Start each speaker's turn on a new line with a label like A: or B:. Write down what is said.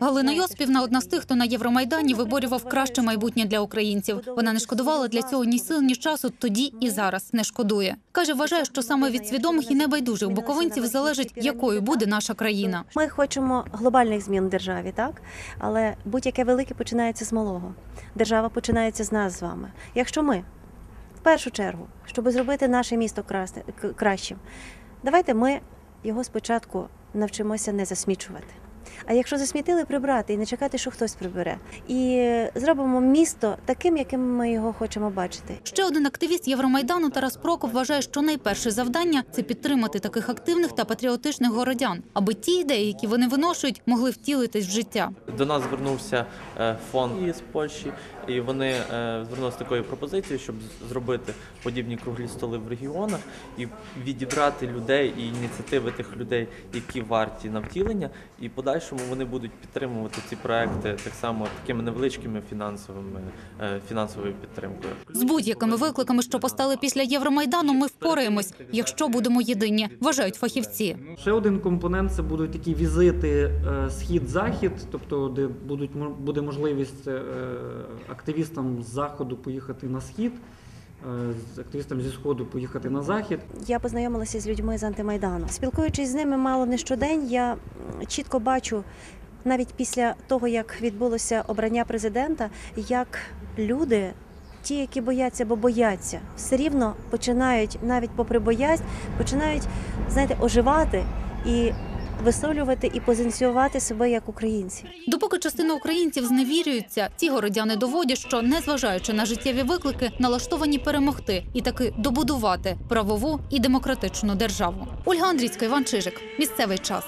A: Галина Йоспівна одна з тих, хто на Євромайдані виборював краще майбутнє для українців. Вона не шкодувала для цього ні сил, ні часу тоді і зараз не шкодує. Каже, вважає, що саме від свідомих і небайдужих буковинців залежить, якою буде наша країна.
B: Ми хочемо глобальних змін в державі, так? Але будь-яке велике починається з малого. Держава починається з нас з вами. Якщо ми, в першу чергу, щоб зробити наше місто кращим, давайте ми його спочатку навчимося не засмічувати. А якщо засмітили, прибрати і не чекати, що хтось прибере. І зробимо місто таким, яким ми його хочемо бачити.
A: Ще один активіст Євромайдану Тарас Прокоп вважає, що найперше завдання це підтримати таких активних та патріотичних городян, аби ті ідеї, які вони виношують, могли втілитись в життя.
C: До нас звернувся е, фонд із Польщі, і вони е, звернулися з такою пропозицією, щоб зробити подібні круглі столи в регіонах і відібрати людей і ініціативи тих людей, які варті на втілення, і в подальшому вони будуть підтримувати ці проекти так само такими невеличкими фінансовими е, фінансовою підтримкою.
A: З будь-якими викликами, що постали після Євромайдану, ми впораємось, якщо будемо єдині, вважають фахівці.
D: Ще один компонент це будуть такі візити схід-захід, тобто де будуть буде можливість е, активістам з заходу поїхати на схід, е, з активістам зі сходу поїхати на захід.
B: Я познайомилася з людьми з антимайдану. Спілкуючись з ними мало не щодень, я чітко бачу. Навіть після того, як відбулося обрання президента, як люди, ті, які бояться, бо бояться, все рівно починають, навіть попри боязнь, починають знаєте, оживати і висловлювати і позиціювати себе як українці.
A: Допоки частина українців зневірюються, ці городяни доводять, що незважаючи на життєві виклики, налаштовані перемогти і таки добудувати правову і демократичну державу. Ольга Андрійська, Іван Чижик. Місцевий час.